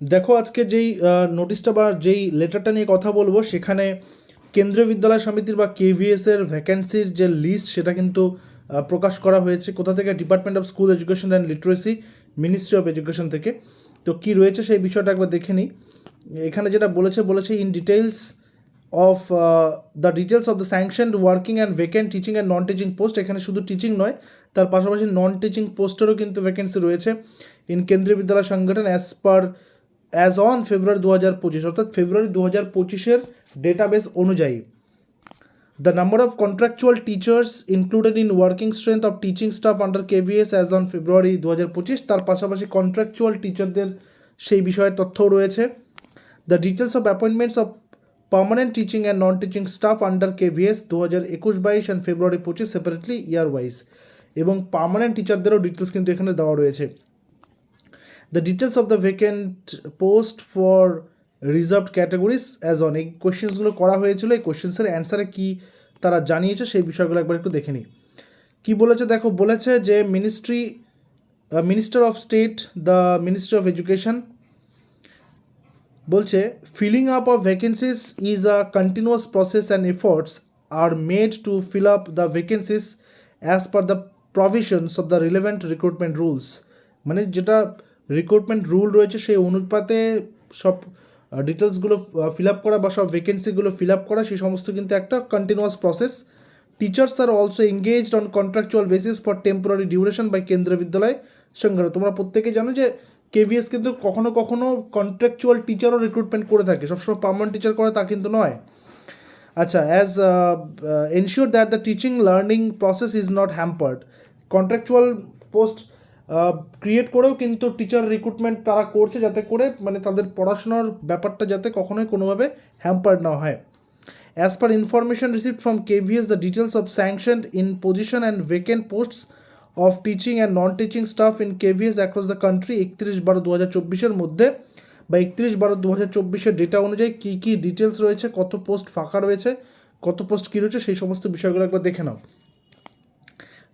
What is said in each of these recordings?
দেখো আজকে যেই নোটিশটা বা যেই লেটারটা নিয়ে কথা বলব, সেখানে কেন্দ্রীয় বিদ্যালয় সমিতির বা কেভিএস এর ভ্যাকেন্সির যে লিস্ট সেটা কিন্তু প্রকাশ করা হয়েছে। কোথা থেকে? Department of school education and literacy ministry of education থেকে। তো কি রয়েছে সেই বিষয়টা একবার দেখে নিই। এখানে যেটা বলেছে বলেছে in details of the details of the sanction working and vacant teaching and non teaching post এখানে শুধু টিচিং নয়, তার পাশাপাশি নন টিচিং পোস্টেরও কিন্তু ভ্যাকেন্সি রয়েছে। In Kendriya Vidyalaya Sangathan as per as on February দু হাজার পঁচিশ অর্থাৎ ফেব্রুয়ারি দু হাজার পঁচিশের ডেটাবেস অনুযায়ী, The number of contractual teachers included in working strength of teaching staff under KVS as on February দু হাজার পঁচিশ তার পাশাপাশি কন্ট্রাকচুয়াল টিচারদের সেই বিষয়ের তথ্যও রয়েছে। The details of appointments of permanent teaching and non teaching staff under KVS দু হাজার একুশ বাইশ অ্যান্ড ফেব্রুয়ারি পঁচিশ সেপারেটলি ইয়ার ওয়াইজ এবং পার্মানেন্ট টিচারদেরও ডিটেলস কিন্তু এখানে দেওয়া রয়েছে। The details of the vacant post for reserved categories as on এই কোয়েশ্চেন্সগুলো করা হয়েছিল, এই কোয়েশ্চেন্সের অ্যান্সারে কী তারা জানিয়েছে, সেই বিষয়গুলো একবার একটু দেখে নিই। কী বলেছে? দেখো, বলেছে যে ministry minister of state the ministry of education বলছে filling up of vacancies is a continuous process and efforts are made to fill up the vacancies as per the provisions of the relevant recruitment rules মানে যেটা recruitment rule রয়েছে, সেই অনুপাতে সব ডিটেলসগুলো fill up করা বা সব ভ্যাকেন্সিগুলো ফিল আপ করা, সেই সমস্ত কিন্তু একটা continuous process teachers are also engaged on contractual basis for temporary duration by Kendriya Vidyalaya সংগ্রহ তোমরা প্রত্যেকে জানো যে কেভিএস কিন্তু কখনো কখনো কন্ট্রাকচুয়াল টিচারও রিক্রুটমেন্ট করে থাকে। সবসময় পার্মানেন্ট টিচার করে তা কিন্তু নয়। আচ্ছা as ensure that the teaching learning process is not hampered contractual post create করেও কিন্তু টিচার রিক্রুটমেন্ট তারা করছে যাতে করে মানে তাদের পড়াশোনার ব্যাপারটা যাতে কখনোই কোনোভাবে হ্যাম্পার না হয়। As per information received from KVS the details of sanction in position and vacant posts of teaching and non teaching staff in KVS across the country একত্রিশ বারো দু হাজার চব্বিশের মধ্যে বা একত্রিশ বারো দু হাজার চব্বিশের ডেটা অনুযায়ী কী কী ডিটেলস রয়েছে, কত পোস্ট ফাঁকা রয়েছে, কত পোস্ট কী রয়েছে, সেই সমস্ত বিষয়গুলো একবার দেখে নাও।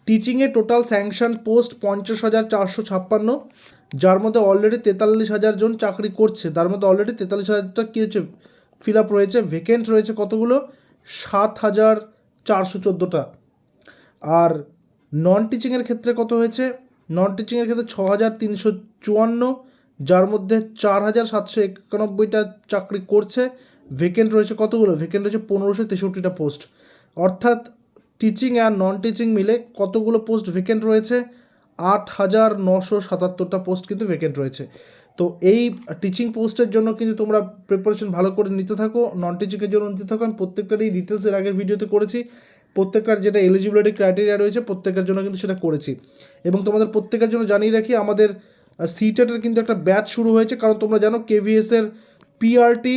টিচিংয়ে টোটাল স্যাংশন পোস্ট পঞ্চাশ হাজার চারশো ছাপ্পান্ন। যার মধ্যে অলরেডি তেতাল্লিশ হাজার জন চাকরি করছে। তার মধ্যে অলরেডি তেতাল্লিশ হাজারটা কী হচ্ছে? ফিল আপ রয়েছে। ভেকেন্ট রয়েছে কতগুলো? সাত হাজার চারশো চোদ্দোটা। আর নন টিচিংয়ের ক্ষেত্রে কত হয়েছে? নন টিচিংয়ের ক্ষেত্রে ছ হাজার তিনশো চুয়ান্ন। যার মধ্যে চার হাজার সাতশো একানব্বইটা চাকরি করছে। ভেকেন্ট রয়েছে কতগুলো? ভেকেন্ট রয়েছে পনেরোশো তেষট্টিটা পোস্ট অর্থাৎ টিচিং অ্যান্ড নন টিচিং মিলে কতগুলো পোস্ট ভেকেন্ট রয়েছে? আট হাজার নশো সাতাত্তরটা পোস্ট কিন্তু ভেকেন্ট রয়েছে। তো এই টিচিং পোস্টের জন্য কিন্তু তোমরা প্রিপারেশন ভালো করে নিতে থাকো নন টিচিংয়ের জন্য নিতে থাকো। আমি প্রত্যেকটারই ডিটেলস এর আগের ভিডিওতে করেছি। প্রত্যেকটার যেটা এলিজিবিলিটি ক্রাইটেরিয়া রয়েছে প্রত্যেকের জন্য কিন্তু সেটা করেছি। এবং তোমাদের প্রত্যেকের জন্য জানিয়ে রাখি, আমাদের সিটেটের কিন্তু একটা ব্যাচ শুরু হয়েছে। কারণ তোমরা জানো কেভিএসের পিআরটি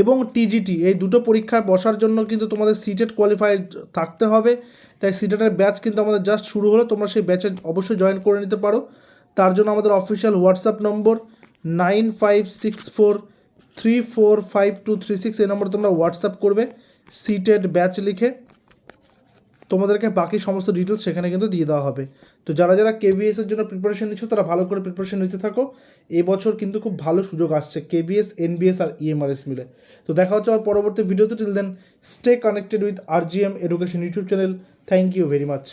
এবং টিজিটি এই দুটো পরীক্ষায় বসার জন্য কিন্তু তোমাদের সিটেট কোয়ালিফাইড থাকতে হবে। তাই সিটেটের ব্যাচ কিন্তু আমাদের জাস্ট শুরু হলো, তোমরা সেই ব্যাচে অবশ্যই জয়েন করে নিতে পারো। তার জন্য আমাদের official WhatsApp number nine five six four three four five two three six এই নম্বরে তোমরা হোয়াটসঅ্যাপ করবে সিটেড ব্যাচ লিখে। তোমাদেরকে বাকি সমস্ত ডিটেলস সেখানে কিন্তু দিয়ে দেওয়া হবে। তো যারা যারা কেভিএস এর জন্য প্রিপারেশন নিচ্ছ, তারা ভালো করে প্রিপারেশন নিতে থাকো। এই বছর কিন্তু খুব ভালো সুযোগ আসছে কেভিএস এনবিএস আর ইএমআরএস মিলে। তো দেখা হচ্ছে আমার পরবর্তী ভিডিওতে till then stay connected with R G M education YouTube channel thank you very much